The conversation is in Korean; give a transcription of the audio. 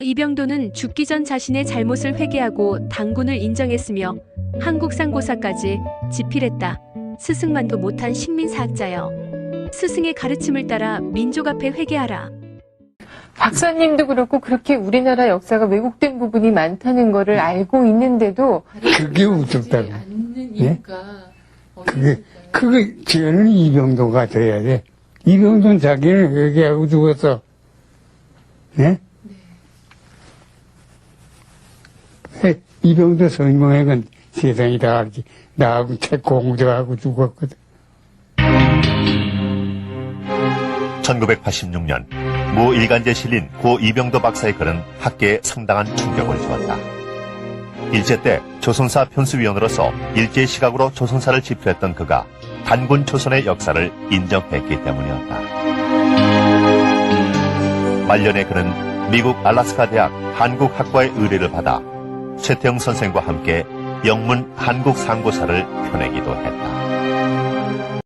이병도는 죽기 전 자신의 잘못을 회개하고 당군을 인정했으며 한국 상고사까지 지필했다. 스승만도 못한 식민사학자여. 스승의 가르침을 따라 민족 앞에 회개하라. 박사님도 그렇고 그렇게 우리나라 역사가 왜곡된 부분이 많다는 거를 알고 있는데도 그게 우습다고. 않는 예? 그게, 그게, 저는 이병도가 돼야 돼. 이병도는 자기는 얘기하고 죽었어. 예? 이병도 성공액은 세상이 다 알지. 나하고 책 공부하고 죽었거든. 1986년 모 일간지에 실린 고 이병도 박사의 글은 학계에 상당한 충격을 주었다. 일제 때 조선사 편수위원으로서 일제의 시각으로 조선사를 집필했던 그가 단군 조선의 역사를 인정했기 때문이었다. 말년에 그는 미국 알라스카 대학 한국학과의 의뢰를 받아 최태영 선생과 함께 영문 한국 상고사를 펴내기도 했다.